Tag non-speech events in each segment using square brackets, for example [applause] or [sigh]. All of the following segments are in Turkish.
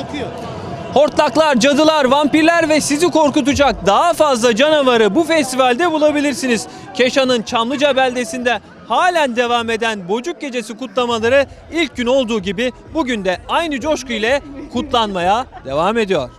akıyor. Hortlaklar, cadılar, vampirler ve sizi korkutacak daha fazla canavarı bu festivalde bulabilirsiniz. Keşan'ın Çamlıca beldesinde halen devam eden Bocuk Gecesi kutlamaları ilk gün olduğu gibi bugün de aynı coşku ile kutlanmaya devam ediyor.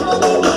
love.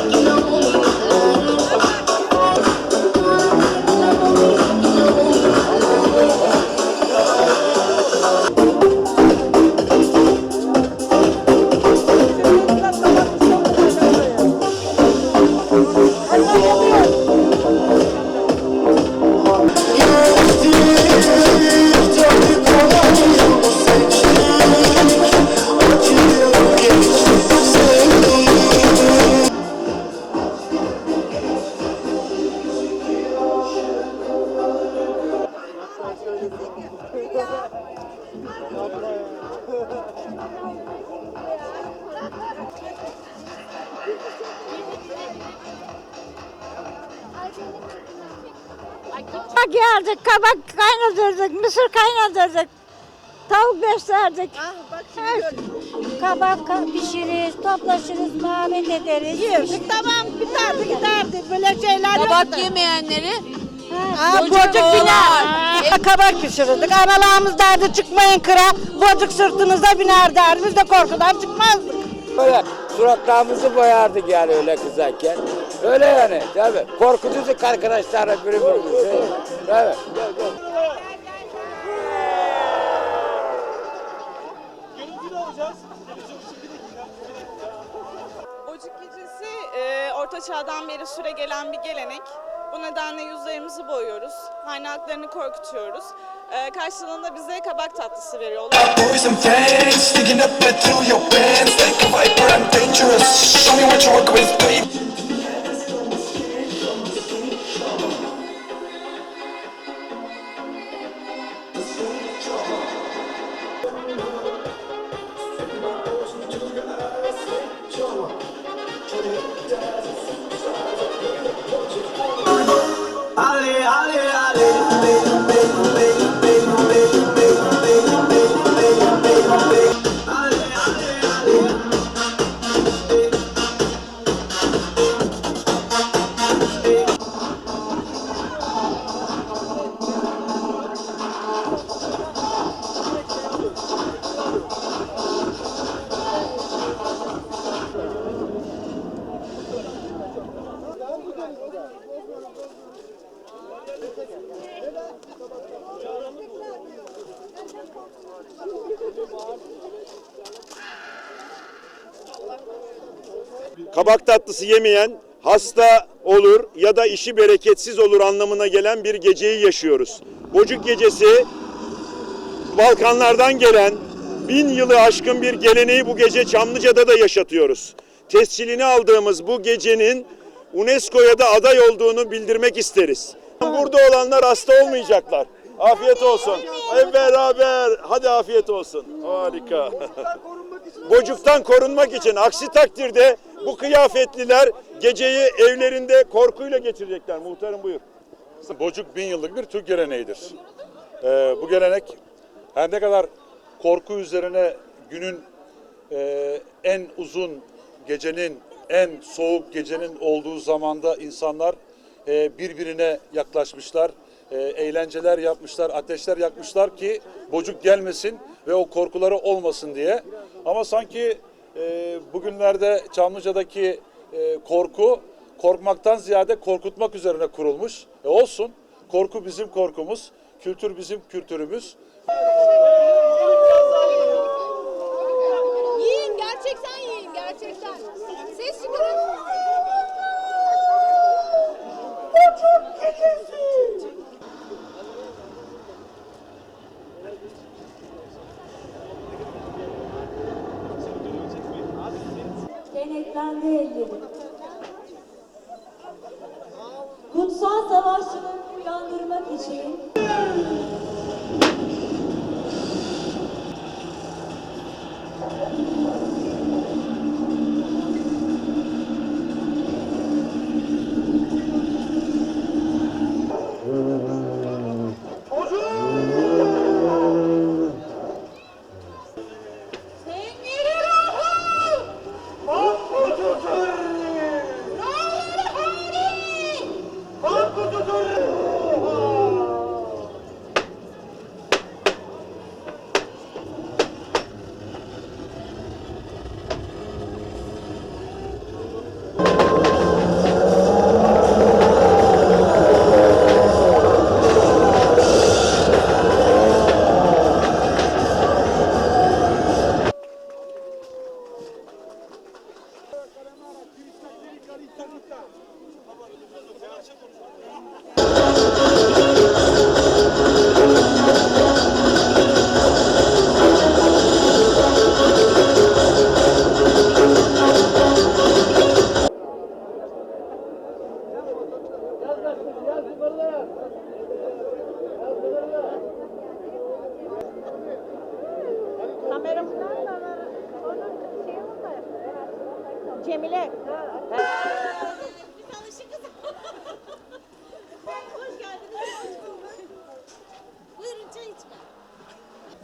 Kabak yerdik, kabak kaynatırdık, mısır kaynatırdık. Tavuk beslerdik. Her- kabak ka- pişiririz, toplaşırız, muhabbet ederiz. Yerdik tamam biterdi giderdi böyle şeyler Kabak yoktu. yemeyenleri Aa, Bocuk bocuk oğlan. biner. Kabak pişirirdik. Analarımız derdi çıkmayın kıra. Bocuk sırtınıza biner derdi. Biz de korkudan çıkmazdık. Böyle suratlarımızı boyardık yani öyle kızarken. Öyle yani tabii. Korkuturduk arkadaşlarla birbirimizi. Tabii. Ocak gecesi e, Orta Çağ'dan beri süre gelen bir gelenek. Bu nedenle yüzlerimizi boyuyoruz, kaynaklarını korkutuyoruz. E, karşılığında bize kabak tatlısı veriyorlar. Show me what you work with, babe. Kabak tatlısı yemeyen hasta olur ya da işi bereketsiz olur anlamına gelen bir geceyi yaşıyoruz. Bocuk gecesi Balkanlardan gelen bin yılı aşkın bir geleneği bu gece Çamlıca'da da yaşatıyoruz. Tescilini aldığımız bu gecenin UNESCO'ya da aday olduğunu bildirmek isteriz. Burada olanlar hasta olmayacaklar. Afiyet olsun. Hep beraber. Hadi afiyet olsun. Harika. [laughs] Bocuktan korunmak için aksi takdirde bu kıyafetliler geceyi evlerinde korkuyla geçirecekler. Muhtarım buyur. Bocuk bin yıllık bir Türk geleneğidir. Ee, bu gelenek her ne kadar korku üzerine günün e, en uzun gecenin, en soğuk gecenin olduğu zamanda insanlar e, birbirine yaklaşmışlar, e, eğlenceler yapmışlar, ateşler yakmışlar ki bocuk gelmesin ve o korkuları olmasın diye. Ama sanki e, bugünlerde Çamlıca'daki e, korku korkmaktan ziyade korkutmak üzerine kurulmuş. E olsun. Korku bizim korkumuz, kültür bizim kültürümüz. Hareketlendi elleri. Kutsal savaşçıları uyandırmak için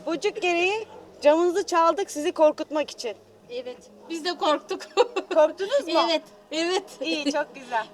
Bucuk gereği camınızı çaldık sizi korkutmak için. Evet. Biz de korktuk. Korktunuz mu? [laughs] evet. Evet. İyi çok güzel.